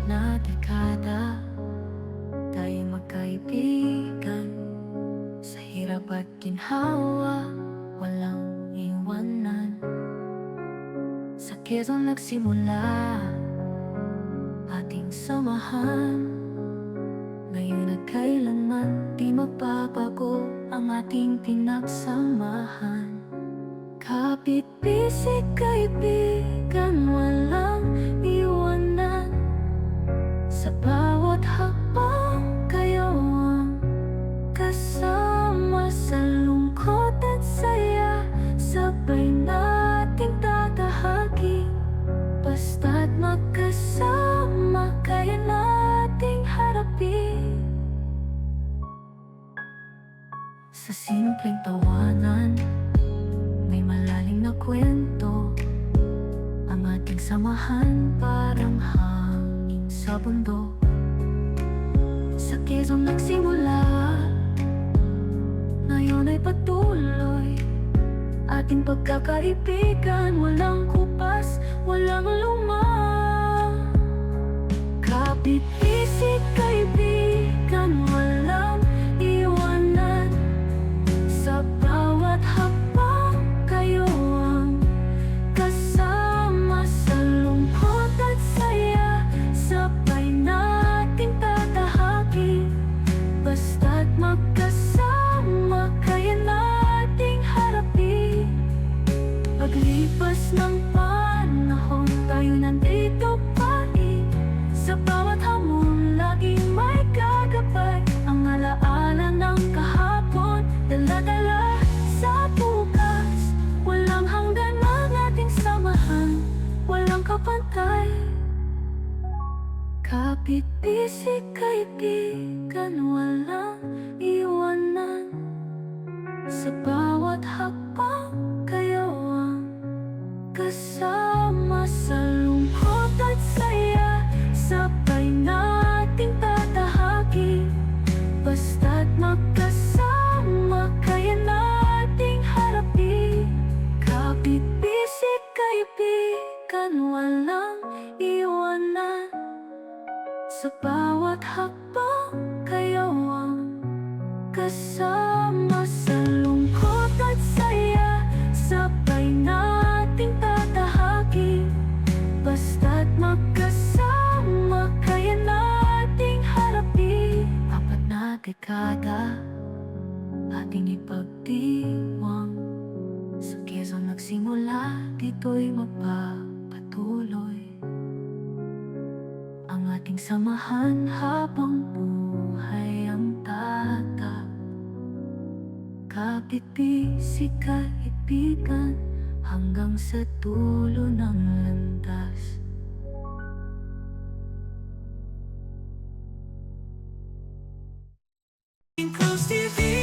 Apat na dekada Tayo magkaibigan. Sa hirap at ginhawa Walang iwanan. Sa Quezon nagsimula Ating samahan. Ngayon at kailanman Di magbabago Ang ating pinagsamahan. Kapit-bisig kaibigan Walang Sa simpleng tawanan. May malalim na kwento. Ang ating samahan Parang hangin sa bundok Sa Quezon nagsimula. Ngayon ay patuloy. Ating pagkakaibigan Walang kupas, walang luma. Kapit-isip Kapit-bisig kaibigan Walang iwanan Sa bawat hakbang Sa bawat hakbang Kayo ang kasama. Sa lungkot at saya Sabay nating tatahaki Basta't magkasama Kaya nating harapin. Apat na dekada Ating ipagdiwang. Sa Quezon nagsimula Dito'y magpapatuloy samahan Habang buhay ang tatak Kapit-bisig kaibigan Hanggang sa dulo ng landas. TV